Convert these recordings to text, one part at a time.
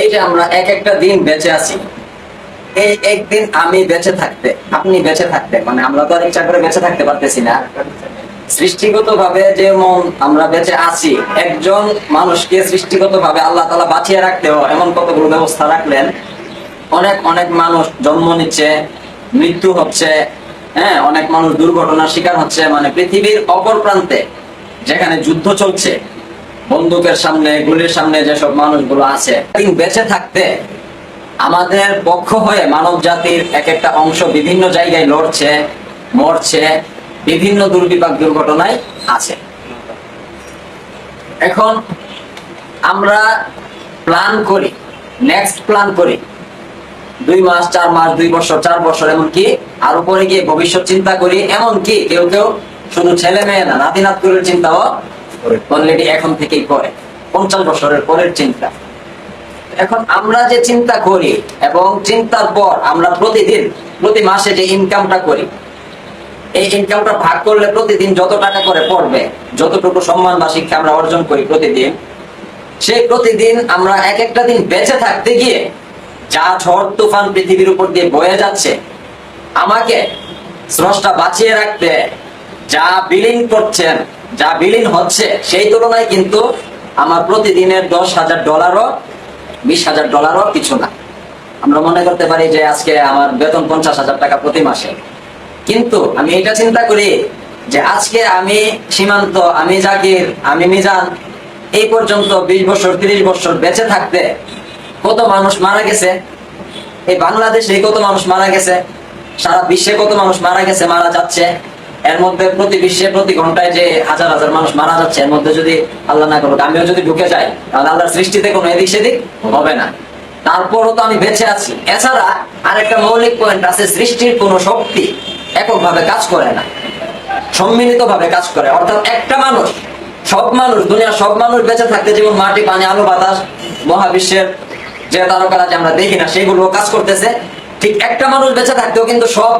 এই যে আমরা এক একটা দিন বেঁচে আছি, এই একদিন আমি বেঁচে থাকতে, আপনি বেঁচে থাকতে মানে আমরা তো আর ইচ্ছা করে বেঁচে থাকতে পারতেছি না। সৃষ্টিগত ভাবে যেমন আমরা বেঁচে আছি, একজন মানুষকে সৃষ্টিগত ভাবে আল্লাহ তালা বাঁচিয়ে রাখতেও এমন কতগুলো ব্যবস্থা রাখলেন? অনেক অনেক মানুষ জন্ম নিচ্ছে, মৃত্যু হচ্ছে হ্যাঁ অনেক মানুষ দুর্ঘটনার শিকার হচ্ছে মানে পৃথিবীর অপর প্রান্তে যেখানে যুদ্ধ চলছে বন্দুকের সামনে, গুলির সামনে যেসব মানুষগুলো আছে বেঁচে থাকতে আমাদের পক্ষ হয়ে মানব জাতির এক একটা অংশ বিভিন্ন জায়গায় লড়ছে, মরছে, বিভিন্ন দুর্বিপাক দুর্ঘটনায় আছে। এখন আমরা প্ল্যান করি নেক্সট প্ল্যান করি। দুই মাস, চার মাস, দুই বছর, চার বছর, এমনকি আর উপরে গিয়ে ভবিষ্যৎ চিন্তা করি, এমনকি কেউ কেউ শুধু ছেলে মেয়ে না নাতি নাতকুরের চিন্তাও অলরেডি এখন থেকেই করে পঞ্চাশ বছরের পরের চিন্তা। এখন আমরা যে চিন্তা করি এবং চিন্তার পর আমরা প্রতিদিন, প্রতি মাসে যে ইনকামটা করি, এই ইনকামটা ভাগ করলে প্রতিদিন যত টাকা করে পড়বে, যতটুকু সম্মান বা শিক্ষা আমরা অর্জন করি প্রতিদিন, সেই প্রতিদিন আমরা এক একটা দিন বেঁচে থাকতে গিয়ে যা ঝড় তুফান পৃথিবীর উপর দিয়ে বয়ে যাচ্ছে, আমাকে স্রষ্টা বাঁচিয়ে রাখতে যা বিলীন করছেন, যা বিলীন হচ্ছে, সেই তুলনায় কিন্তু আমার প্রতিদিনের দশ হাজার ডলারও বিশ হাজার ডলারও কিছু না। আমরা মনে করতে পারি যে আজকে আমার বেতন পঞ্চাশ হাজার টাকা প্রতি মাসে। কিন্তু আমি এটা চিন্তা করি যে আজকে আমি সীমান্ত, আমি জাকির, আমি মিজান, এই পর্যন্ত বিশ বছর, তিরিশ বছর বেঁচে থাকতে কত মানুষ মারা গেছে? এই বাংলাদেশে কত মানুষ মারা গেছে? সারা বিশ্বে কত মানুষ মারা গেছে, মারা যাচ্ছে? এর মধ্যে প্রতি বিশ্বে প্রতি ঘন্টায় যে হাজার হাজার মানুষ মারা যাচ্ছে, এর মধ্যে যদি আল্লাহ না করুক, আমিও যদি ঢুকে যাই, তাহলে আল্লাহর সৃষ্টিতে কোনো এদিক সেদিক হবে না। তারপরও তো আমি বেঁচে আছি। এছাড়া আরেকটা মৌলিক পয়েন্ট আছে, সৃষ্টির কোনো শক্তি এককভাবে কাজ করে না। সম্মিলিত ভাবে কাজ করে। অর্থাৎ একটা মানুষ, সব মানুষ, দুনিয়ার সব মানুষ বেঁচে থাকতে যেমন মাটি, পানি, আলো, বাতাস, মহাবিশ্বের যে তারকারা যে আমরা দেখি না সেগুলো কাজ করতেছে। ঠিক একটা মানুষ বেঁচে থাকতেও কিন্তু সব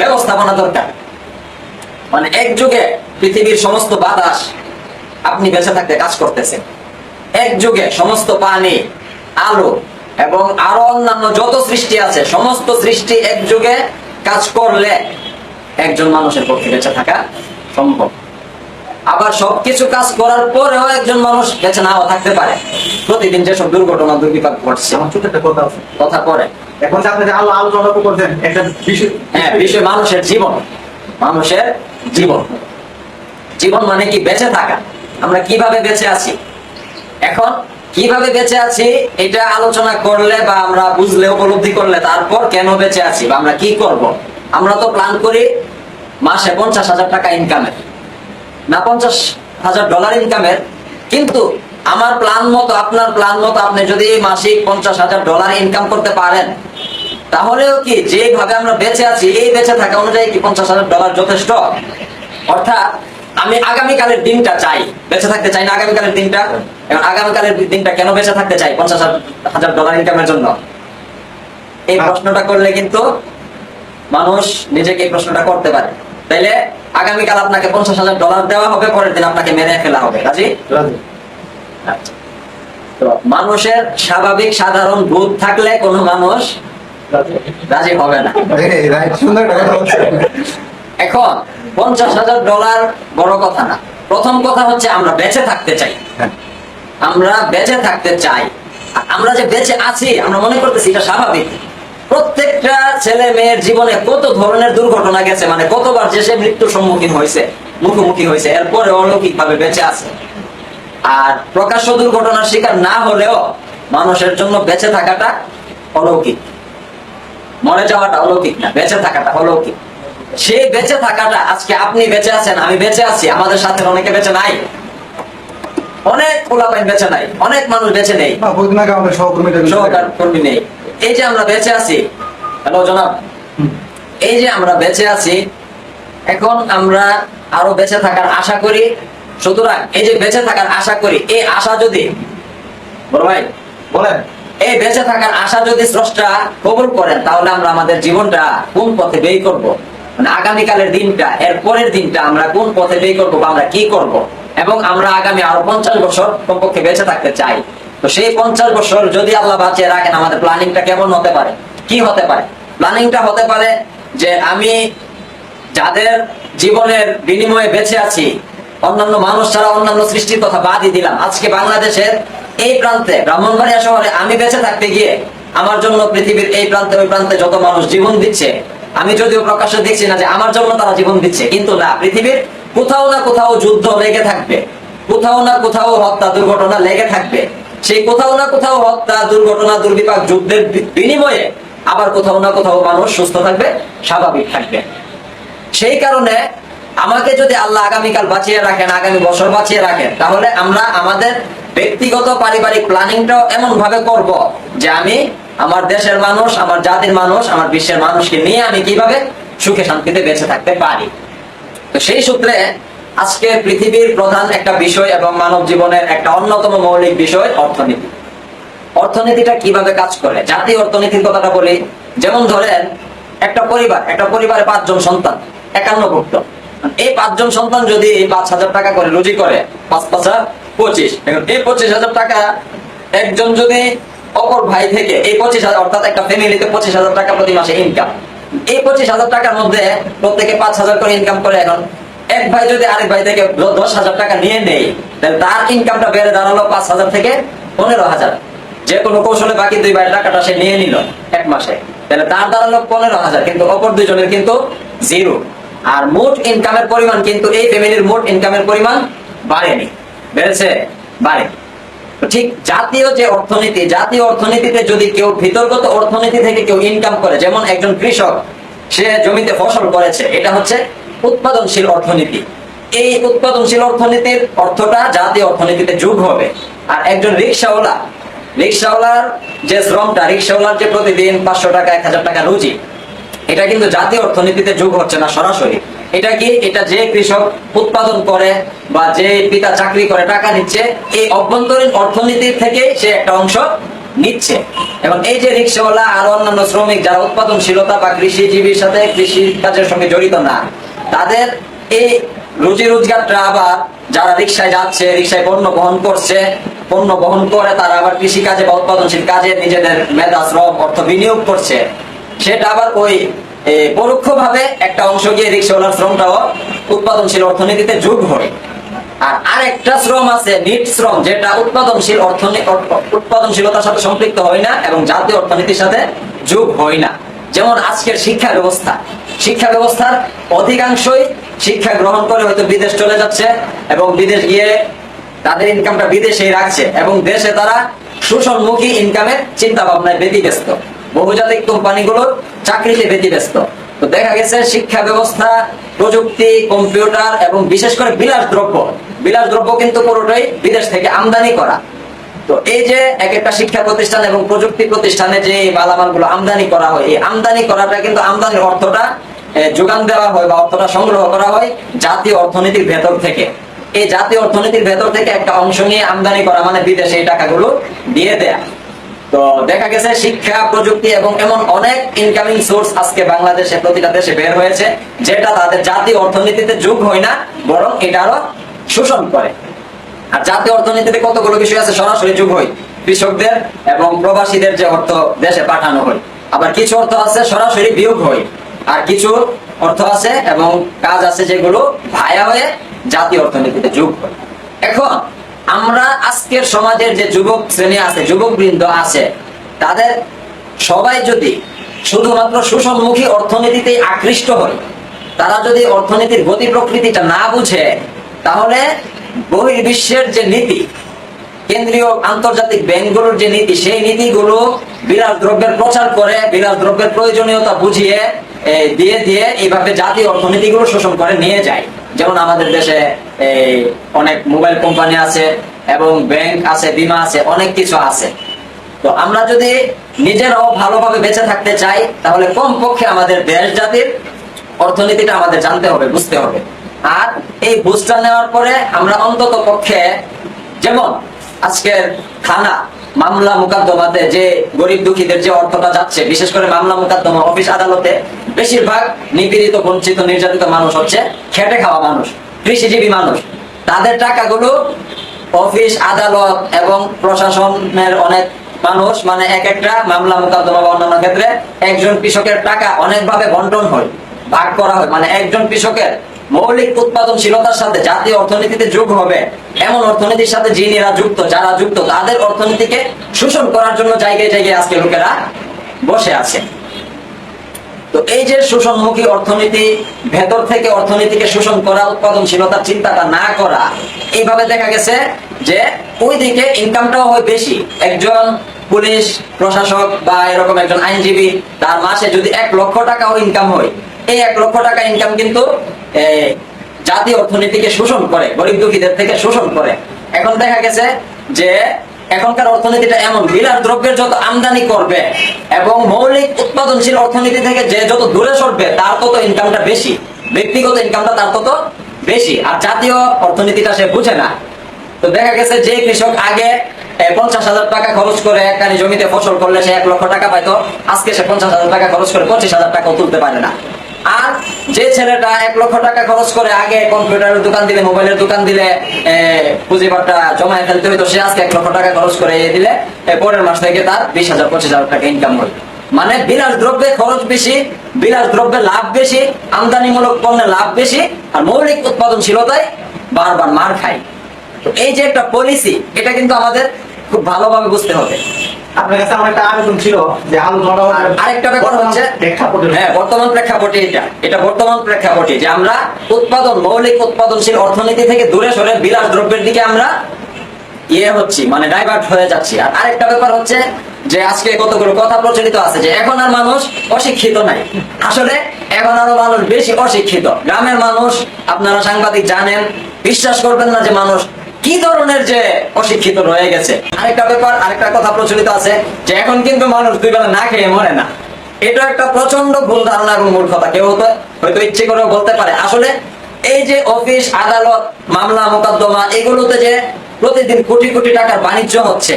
ব্যবস্থাপনা দরকার। মানে এক যুগে পৃথিবীর সমস্ত বাতাস আপনি বেঁচে থাকতে কাজ করতেছেন। এক যুগে সমস্ত পানি আলো এবং আরও অন্যান্য যত সৃষ্টি আছে সমস্ত সৃষ্টি এক যুগে কাজ করলে একজন মানুষের পক্ষে বেঁচে থাকা সম্ভব। আবার সবকিছু কাজ করার পরেও একজন মানুষ বেঁচে নাও থাকতে পারে। প্রতিদিন যেসব দুর্ঘটনা দুর্বিপাক ঘটছে। কথা পরে। এখন আপনি আলো আলোচনা করছেন একটা বিষয় হ্যাঁ বিষয় মানুষের জীবন। মানুষের জীবন। জীবন মানে কি? বেঁচে থাকা। আমরা কীভাবে বেঁচে আছি? এখন কীভাবে বেঁচে আছি এটা আলোচনা করলে বা আমরা বুঝলে, উপলব্ধি করলে তারপর কেন বেঁচে আছি বা আমরা কি করব? আমরা তো প্ল্যান করি মাসে পঞ্চাশ হাজার টাকা ইনকামের না, পঞ্চাশ হাজার ডলার ইনকামের কিন্তু আমার প্ল্যান মতো, আপনার প্ল্যান মতো আপনি যদি মাসিক পঞ্চাশ হাজার ডলার ইনকাম করতে পারেন তাহলেও কি যেভাবে আমরা বেঁচে আছি এই বেঁচে থাকা অনুযায়ী কি পঞ্চাশ হাজার ডলার যথেষ্ট? অর্থাৎ আমি আগামীকালের দিনটা চাই। বেঁচে থাকতে চাই না আগামীকালের দিনটা? এবং আগামীকালের দিনটা কেন বেঁচে থাকতে চাই পঞ্চাশ হাজার ডলার ইনকামের জন্য? এই প্রশ্নটা করলে কিন্তু মানুষ নিজেকে এই প্রশ্নটা করতে পারে। তাইলে আগামীকাল আপনাকে পঞ্চাশ হাজার ডলার দেওয়া হবে পরের দিন আপনাকে মেরে ফেলা হবে। কাজী আচ্ছা। মানুষের স্বাভাবিক সাধারণ বোধ থাকলে কোনো মানুষ রাজি হবে না। এখন পঞ্চাশ হাজার ডলার বড় কথা না। প্রথম কথা হচ্ছে আমরা বেঁচে থাকতে চাই। হ্যাঁ। আমরা বেঁচে থাকতে চাই। আমরা যে বেঁচে আছি আমরা মনে করতেছি এটা স্বাভাবিক। প্রত্যেকটা ছেলে মেয়ের জীবনে কত ধরনের দুর্ঘটনা গেছে মানে কতবার যে সে মৃত্যুর সম্মুখীন হয়েছে মুখোমুখি হয়েছে এরপরে অলৌকিক ভাবে বেঁচে আছে। আর প্রকাশ্য দুর্ঘটনার শিকার না হলেও মানুষের জন্য বেঁচে থাকাটা অলৌকিক। মরে যাওয়াটা অলৌকিক না বেঁচে থাকাটা অলৌকিক। সেই বেঁচে থাকাটা আজকে আপনি বেঁচে আছেন আমি বেঁচে আছি আমাদের সাথে অনেকে বেঁচে নাই। অনেক পোলাপাইন বেঁচে নাই অনেক মানুষ বেঁচে নেই। না, বহুদিন আগে আমাদের সহকর্মীটা সহকার কর্মী নেই। এই যে আমরা বেঁচে আছি হ্যালো জনাব? এই যে আমরা বেঁচে আছি এখন আমরা আরও বেঁচে থাকার আশা করি। সুতরাং এই যে বেঁচে থাকার আশা করি এই আশা যদি বড় ভাই বলেন। এই বেঁচে থাকার আশা যদি স্রষ্টা কবুল করেন, তাহলে আমরা আমাদের জীবনটা কোন পথে ব্যয় করব? মানে আগামীকালের দিনটা, এর পরের দিনটা আমরা কোন পথে ব্যয় করব বা আমরা কি করব? এবং আমরা আগামী আরও পঞ্চাশ বছর কমপক্ষে বেঁচে থাকতে চাই। তো সেই পঞ্চাশ বছর যদি আল্লাহ বাঁচিয়ে রাখেন, আমাদের প্ল্যানিংটা কেমন হতে পারে? কি হতে পারে? প্ল্যানিংটা হতে পারে যে আমি যাদের জীবনের বিনিময়ে বেঁচে আছি, অন্যান্য মানুষ ছাড়া অন্যান্য সৃষ্টির কথা বাদই দিলাম। আজকে বাংলাদেশের এই প্রান্তে, ব্রাহ্মণবাড়িয়া শহরে আমি বেঁচে থাকতে গিয়ে আমার জন্য পৃথিবীর এই প্রান্তে, ওই প্রান্তে যত মানুষ জীবন দিচ্ছে, আমি যদিও প্রকাশ্যে দেখছি না যে আমার জন্য তারা জীবন দিচ্ছে, কিন্তু না, পৃথিবীর কোথাও না কোথাও যুদ্ধ লেগে থাকবে, কোথাও না কোথাও হত্যা দুর্ঘটনা লেগে থাকবে, সেই কোথাও না কোথাও হত্যা, দুর্ঘটনা, দুর্বিপাক যুদ্ধের বিনিময়ে আবার কোথাও না কোথাও মানুষ সুস্থ থাকবে, স্বাভাবিক থাকবে। সেই কারণে আমাকে যদি আল্লাহ আগামীকাল বাঁচিয়ে রাখেন, আগামী বছর বাঁচিয়ে রাখেন, তাহলে আমরা আমাদের ব্যক্তিগত পারিবারিক প্ল্যানিংটাও এমন ভাবে করব যে আমি আমার দেশের মানুষ, আমার জাতির মানুষ, আমার বিশ্বের মানুষকে নিয়ে আমি কীভাবে সুখে শান্তিতে বেঁচে থাকতে পারি। তো সেই সূত্রে আজকে পৃথিবীর প্রধান একটা বিষয় এবং মানব জীবনের একটা অন্যতম মৌলিক বিষয় অর্থনীতি। অর্থনীতিটা কীভাবে কাজ করে? জাতীয় অর্থনীতির কথাটা বলি। যেমন ধরেন, একটা পরিবার, একটা পরিবারে পাঁচজন সন্তান একান্ন ভুক্ত এই পাঁচজন সন্তান যদি পাঁচ হাজার টাকা করে, রুজি করে, পাঁচ, পাঁচা পঁচিশ। এখন এই পঁচিশ হাজার টাকা একজন যদি অপর ভাই থেকে এই পঁচিশ হাজার, অর্থাৎ একটা ফ্যামিলিতে পঁচিশ হাজার টাকা প্রতি মাসে ইনকাম এই পঁচিশ হাজার টাকার মধ্যে প্রত্যেকে পাঁচ হাজার করে ইনকাম করে এখন। এক ভাই যদি আরেক ভাই থেকে দশ হাজার টাকা নিয়ে নেই তাহলে তার ইনকামটা বেড়ে দাঁড়াল পাঁচ হাজার থেকে পনেরো হাজার। যে কোনো কৌশলে বাকি দুই ভাইয়ের টাকাটা সে নিয়ে নিল এক মাসে। তাহলে তার দাঁড়াল পনেরো হাজার, কিন্তু অপর দুইজনের কিন্তু জিরো আর মোট ইনকামের পরিমাণ কিন্তু এই ফ্যামিলির মোট ইনকামের পরিমাণ বাড়েনি। বেড়েছে, বাড়ে। ঠিক জাতীয় যে অর্থনীতি, জাতীয় অর্থনীতিতে যদি কেউ ভিতরগত অর্থনীতি থেকে কেউ ইনকাম করে, যেমন একজন কৃষক, সে জমিতে ফসল করেছে, এটা হচ্ছে উৎপাদনশীল অর্থনীতি। এই উৎপাদনশীল অর্থনীতির অর্থটা জাতীয় অর্থনীতিতে যোগ হবে। আর একজন রিক্সাওয়ালা, রিক্সাওয়ালার যে শ্রমটা, রিক্সাওয়ালার যে প্রতিদিন পাঁচশো টাকা, এক হাজার টাকা রুজি এটা কিন্তু জাতীয় অর্থনীতিতে যোগ হচ্ছে না সরাসরি। এটা কি? এটা যে কৃষক উৎপাদন করে বা যে পিতা চাকরি করে টাকা নিচ্ছে, এই অভ্যন্তরীণ অর্থনীতির থেকে সে একটা অংশ নিচ্ছে। এবং এই যে রিক্সাওয়ালা আর অন্যান্য শ্রমিক যারা উৎপাদনশীলতা বা কৃষিজীবীর সাথে কৃষি কাজের সঙ্গে জড়িত না, তাদের এই রুজি রোজগারটা আবার যারা রিক্সায় যাচ্ছে, রিক্সায় পণ্য বহন করছে, পণ্য বহন করে তারা আবার কৃষি কাজে বা উৎপাদনশীল কাজে নিজেদের মেধা, শ্রম, অর্থ বিনিয়োগ করছে। সেটা আবার ওই পরোক্ষভাবে একটা অংশ গিয়ে রিক্সাওয়ালার শ্রমটাও উৎপাদনশীল অর্থনীতিতে যোগ হয়। আর আরেকটা শ্রম আছে, নিট শ্রম, যেটা উৎপাদনশীল অর্থনীতি উৎপাদনশীলতার সাথে সম্পৃক্ত হয় না এবং জাতীয় অর্থনীতির সাথে যোগ হয় না। যেমন আজকের শিক্ষা ব্যবস্থা। শিক্ষা ব্যবস্থার অধিকাংশই শিক্ষা গ্রহণ করে হয়তো বিদেশ চলে যাচ্ছে এবং বিদেশ গিয়ে তাদের ইনকামটা বিদেশেই রাখছে এবং দেশে তারা শোষণমুখী ইনকামের চিন্তা ভাবনায় ব্যতিব্যস্ত। বহুজাতিক কোম্পানিগুলোর চাকরিতে ব্যতিব্যস্ত তো দেখা গেছে শিক্ষা ব্যবস্থা, প্রযুক্তি, কম্পিউটার এবং বিশেষ করে বিলাস দ্রব্য। বিলাস দ্রব্য কিন্তু পুরোটাই বিদেশ থেকে আমদানি করা। তো এই যে এক একটা শিক্ষা প্রতিষ্ঠান এবং প্রযুক্তি প্রতিষ্ঠানে যে মালামালগুলো আমদানি করা হয়, এই আমদানি করাটা কিন্তু আমদানির অর্থটা যোগান দেওয়া হয় বা অর্থটা সংগ্রহ করা হয় জাতীয় অর্থনীতির ভেতর থেকে। এই জাতীয় অর্থনীতির ভেতর থেকে একটা অংশ নিয়ে আমদানি করা মানে বিদেশে এই টাকাগুলো দিয়ে দেয়া। তো দেখা গেছে শিক্ষা, প্রযুক্তি এবং এমন অনেক ইনকামিং সোর্স আজকে বাংলাদেশে, প্রতিটা দেশে বের হয়েছে, যেটা তাদের জাতীয় অর্থনীতিতে যোগ হয় না, বরং এটা আরও শোষণ করে। আর জাতীয় অর্থনীতিতে কতগুলো বিষয় আছে, সরাসরি যোগ হয় কৃষকদের এবং প্রবাসীদের যে অর্থ দেশে পাঠানো হয়। আবার কিছু অর্থ আছে, সরাসরি বিয়োগ হয়। আর কিছু অর্থ আছে এবং কাজ আছে যেগুলো ভায়া হয়ে জাতীয় অর্থনীতিতে যোগ হয়। এখন আমরা আজকের সমাজের যে যুবক শ্রেণি আছে যুবক বৃন্দ আছে, তাদের সবাই যদি শুধুমাত্র শোষণমুখী অর্থনীতিতে আকৃষ্ট হয়, তারা যদি অর্থনীতির গতি প্রকৃতিটা না বুঝে, তাহলে বহির্বিশ্বের যে নীতি, কেন্দ্রীয় আন্তর্জাতিক ব্যাংকগুলোর যে নীতি, সেই নীতিগুলো বিরাট দ্রব্যের প্রচার করে বিলাস দ্রব্যের প্রয়োজনীয়তা বুঝিয়ে দিয়ে দিয়ে এইভাবে জাতীয় অর্থনীতিগুলো শোষণ করে নিয়ে যায়। যেমন আমাদের দেশে এই অনেক মোবাইল কোম্পানি আছে এবং ব্যাংক আছে, বিমা আছে, অনেক কিছু আছে। তো আমরা যদি নিজেরাও ভালোভাবে বেঁচে থাকতে চাই, তাহলে কমপক্ষে আমাদের দেশ জাতির অর্থনীতিটা আমাদের জানতে হবে, বুঝতে হবে। আর এই বুঝটা নেওয়ার পরে আমরা অন্তত পক্ষে যেমন আজকের থানা মামলা মোকদ্দমাতে যে গরিব দুঃখীদের যে অর্থটা যাচ্ছে, বিশেষ করে মামলা মোকদ্দমা অফিস আদালতে, বেশিরভাগ নিপীড়িত, বঞ্চিত, নির্যাতিত মানুষ হচ্ছে খেটে খাওয়া মানুষ। কৃষিজীবী মানুষ। তাদের টাকাগুলো অফিস, আদালত এবং প্রশাসনের অনেক মানুষ মানে এক একটা মামলা মোকদ্দমা বা অন্যান্য ক্ষেত্রে একজন কৃষকের টাকা অনেকভাবে বন্টন হয়, ভাগ করা হয়। মানে একজন কৃষকের মৌলিক উৎপাদনশীলতার সাথে জাতীয় অর্থনীতিতে যোগ হবে। এমন অর্থনীতির সাথে যিনিরা যুক্ত, যারা যুক্ত, তাদের অর্থনীতিকে শোষণ করার জন্য জায়গায় জায়গায় আজকে লোকেরা বসে আছে। তো এই যে শোষণমুখী অর্থনীতি, ভেতর থেকে অর্থনীতিকে শোষণ করা, উৎপাদনশীলতার চিন্তাটা না করা, এইভাবে দেখা গেছে যে ওই দিকে ইনকামটাও হয় বেশি। একজন পুলিশ, প্রশাসক বা এরকম একজন আইনজীবী, তার মাসে যদি এক লক্ষ টাকাও ইনকাম হয়, এই এক লক্ষ টাকা ইনকাম কিন্তু জাতীয় অর্থনীতিকে শোষণ করে, গরিব দুঃখীদের থেকে শোষণ করে। এখন দেখা গেছে যে এখনকার অর্থনীতিটা এমন, বিলাস দ্রব্যের যত আমদানি করবে এবং মৌলিক উৎপাদনশীল অর্থনীতি থেকে যে যত দূরে সরবে, তার তত ইনকামটা বেশি। ব্যক্তিগত ইনকামটা তার তত বেশি। আর জাতীয় অর্থনীতিটা সে বুঝে না। তো দেখা গেছে যে কৃষক আগে পঞ্চাশ হাজার টাকা খরচ করে একখানি জমিতে ফসল করলে সে এক লক্ষ টাকা পাইতো। আজকে সে পঞ্চাশ হাজার টাকা খরচ করে পঁচিশ হাজার টাকাও তুলতে পারে না। আর যে ছেলেটা এক লক্ষ টাকা খরচ করে আগে কম্পিউটারের দোকান দিলে, মোবাইলের দোকান দিলে পুঁজিবারটা জমায় ফেলতে হইতো, সে আজকে এক লক্ষ টাকা খরচ করে দিলে পরের মাস থেকে তার বিশ হাজার, পঁচিশ হাজার টাকা ইনকাম হয় মানে বিলাস দ্রব্যে খরচ বেশি, বিলাস দ্রব্যে লাভ বেশি, আমদানিমূলক পণ্যে লাভ বেশি, আর মৌলিক উৎপাদনশীলতায় বারবার মার খায়। এই যে একটা পলিসি এটা কিন্তু আমাদের খুব ভালোভাবে বুঝতে হবে। আপনার কাছে আমার একটা আবেদন ছিল যে আলোচনাটা আরেকটা ব্যাপার হচ্ছে প্রেক্ষাপটে। হ্যাঁ বর্তমান প্রেক্ষাপটে এটা। এটা বর্তমান প্রেক্ষাপটে যে আমরা উৎপাদন মৌলিক উৎপাদনশীল অর্থনীতি থেকে দূরে সরে বিলাস দ্রব্যের দিকে আমরা ইয়ে হচ্ছি মানে ডাইভার্ট হয়ে যাচ্ছি। আর আরেকটা ব্যাপার হচ্ছে যে আজকে কতগুলো কথা প্রচলিত আছে যে এখন আর মানুষ অশিক্ষিত নাই। আসলে এখন আরও মানুষ বেশি অশিক্ষিত। গ্রামের মানুষ আপনারা সাংবাদিক জানেন বিশ্বাস করবেন না যে মানুষ কি ধরনের যে অশিক্ষিত রয়ে গেছে? আরেকটা ব্যাপার, আরেকটা কথা প্রচলিত আছে যে এখন কিন্তু মানুষ দুই বেলা না খেয়ে মরে না। এটা একটা প্রচণ্ড ভুল ধারণা এবং মূর্খতা, কেউ হয়তো হয়তো ইচ্ছে করে বলতে পারে। আসলে এই যে অফিস, আদালত, মামলা, মোকদ্দমা, এগুলোতে যে প্রতিদিন কোটি কোটি টাকার বাণিজ্য হচ্ছে,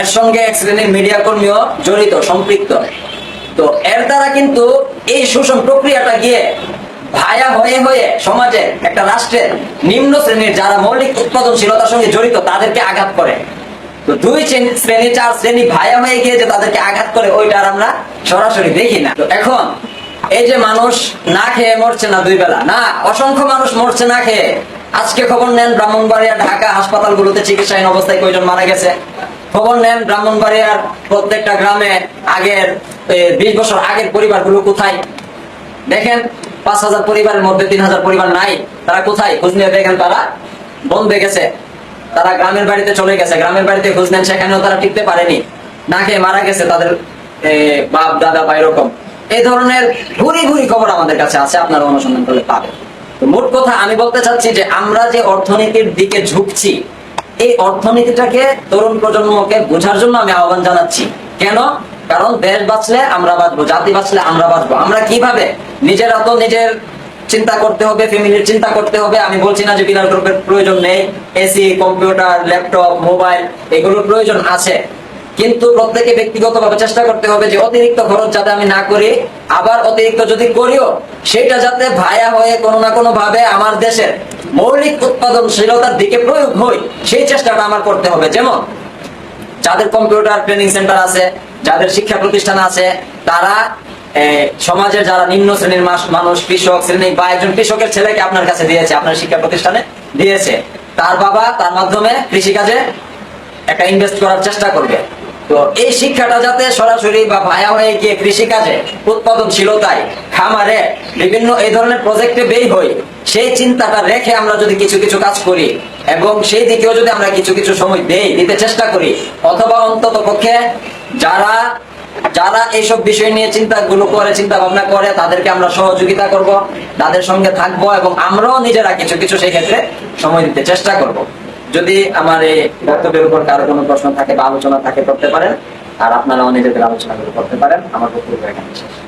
এর সঙ্গে এক শ্রেণির মিডিয়া কর্মীও জড়িত, সম্পৃক্ত। তো এর দ্বারা কিন্তু এই শোষণ প্রক্রিয়াটা গিয়ে ভায়া হয়ে হয়ে একটা রাষ্ট্রের নিম্ন শ্রেণির যারা মৌলিক উৎপাদনশীলতার সঙ্গে জড়িত, তাদেরকে আঘাত করে। তো দুই শ্রেণী- চার শ্রেণি ভায়া হয়ে গিয়ে যে তাদেরকে আঘাত করে, ওইটা আর আমরা সরাসরি দেখি না। তো এখন, এই যে মানুষ না খেয়ে মরছে না দুই বেলা, না, অসংখ্য মানুষ মরছে না খেয়ে। আজকে খবর নেন ব্রাহ্মণবাড়িয়া, ঢাকা হাসপাতালগুলোতে চিকিৎসাহীন অবস্থায় কয়জন মারা গেছে? খবর নেন ব্রাহ্মণবাড়িয়ার প্রত্যেকটা গ্রামে আগের বিশ বছর আগের পরিবারগুলো কোথায়? দেখেন, পাঁচ হাজার পরিবারের মধ্যে তিন হাজার পরিবার নাই, তারা কোথায়? খোঁজ নিয়ে দেখেন তারা বন্ধে গেছে। তারা গ্রামের বাড়িতে চলে গেছে। গ্রামের বাড়িতে খোঁজ নেন, সেখানেও তারা টিকতে পারেনি। না খেয়ে মারা গেছে তাদের বাপ, দাদা বা এরকম। এই ধরনের ঘুরি ঘুরি খবর আমাদের কাছে আছে, আপনারা অনুসন্ধান করলে পাবেন। মোট কথা আমি বলতে চাচ্ছি যে, আমরা যে অর্থনীতির দিকে ঝুঁকছি, এই অর্থনীতিটাকে তরুণ প্রজন্মকে বোঝার জন্য আমি আহ্বান জানাচ্ছি। কেন? কারণ দেশ বাঁচলে আমরা বাঁচবো, জাতি বাঁচলে আমরা বাঁচবো। আমরা কীভাবে নিজেরা তো নিজের চিন্তা করতে হবে ফ্যামিলির চিন্তা করতে হবে। আমি বলছি না যে বিলাস দ্রব্যের প্রয়োজন নেই, এসি, কম্পিউটার, ল্যাপটপ, মোবাইল, এগুলোর প্রয়োজন আছে। কিন্তু প্রত্যেকে ব্যক্তিগতভাবে চেষ্টা করতে হবে যে অতিরিক্ত খরচ যাতে আমি না করি, আবার অতিরিক্ত যদি করিও, সেটা যাতে ভায়া হয়ে কোনো না কোনো ভাবে আমার দেশের মৌলিক উৎপাদনশীলতার দিকে প্রয়োগ হয় সেই চেষ্টাটা আমার করতে হবে। যেমন, যাদের কম্পিউটার ট্রেনিং সেন্টার আছে, যাদের শিক্ষা প্রতিষ্ঠান আছে, তারা সমাজের যারা নিম্ন শ্রেণির মানুষ, কৃষক, শ্রেণি বা একজন কৃষকের ছেলেকে আপনার কাছে দিয়েছে, আপনার শিক্ষা প্রতিষ্ঠানে দিয়েছে। তার বাবা তার মাধ্যমে কৃষিকাজে একটা ইনভেস্ট করার চেষ্টা করবে। তো এই শিক্ষাটা যাতে সরাসরি বা ভায়া হয়ে গিয়ে কৃষিকাজে উৎপাদনশীলতায়, খামারে বিভিন্ন এই ধরনের প্রজেক্টে বেই হই সেই চিন্তাটা রেখে আমরা যদি কিছু কিছু কাজ করি এবং সেই দিকেও যদি আমরা কিছু কিছু সময় দেই, দিতে চেষ্টা করি, অথবা অন্তত পক্ষে যারা যারা এইসব বিষয় নিয়ে চিন্তা গুলো করে চিন্তা ভাবনা করে, তাদেরকে আমরা সহযোগিতা করব, তাদের সঙ্গে থাকব এবং আমরাও নিজেরা কিছু কিছু সেই ক্ষেত্রে সময় দিতে চেষ্টা করব। যদি আমার এই বক্তব্যের উপর কারও কোনো প্রশ্ন থাকে বা আলোচনা থাকে, করতে পারেন। আর আপনারাও নিজেদের আলোচনা করতে পারেন। আমার বক্তব্য এখানে শেষ।